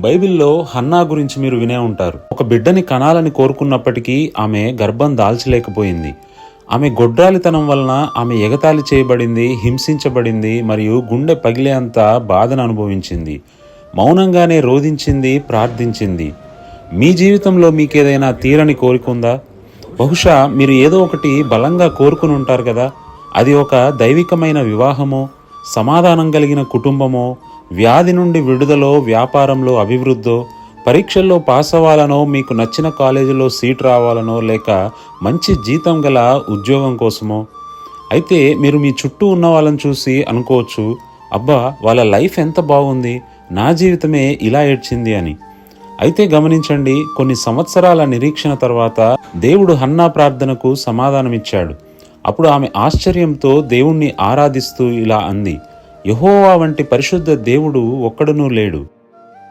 బైబిల్లో హన్నా గురించి మీరు వినే ఉంటారు. ఒక బిడ్డని కనాలని కోరుకున్నప్పటికీ ఆమె గర్భం దాల్చలేకపోయింది. ఆమె గొడ్రాలితనం వలన ఆమె ఎగతాళి చేయబడింది హింసించబడింది మరియు గుండె పగిలేంత బాధను అనుభవించింది. మౌనంగానే రోధించింది ప్రార్థించింది. మీ జీవితంలో మీకేదైనా తీరని కోరికుందా బహుశా మీరు ఏదో ఒకటి బలంగా కోరుకుని ఉంటారు కదా. అది ఒక దైవికమైన వివాహమో సమాధానం కలిగిన కుటుంబమో వ్యాధి నుండి విడుదలో వ్యాపారంలో అభివృద్ధో పరీక్షల్లో పాస్ అవ్వాలనో మీకు నచ్చిన కాలేజీలో సీట్ రావాలనో లేక మంచి జీతం గల ఉద్యోగం కోసమో? అయితే మీరు మీ చుట్టూ ఉన్న వాళ్ళని చూసి అనుకోవచ్చు అబ్బా వాళ్ళ లైఫ్ ఎంత బాగుంది నా జీవితమే ఇలా ఏడ్చింది అని. అయితే గమనించండి కొన్ని సంవత్సరాల నిరీక్షణ తర్వాత దేవుడు హన్నా ప్రార్థనకు సమాధానమిచ్చాడు. అప్పుడు ఆమె ఆశ్చర్యంతో దేవుణ్ణి ఆరాధిస్తూ ఇలా అంది యహోవా వంటి పరిశుద్ధ దేవుడు ఒక్కడునూ లేడు.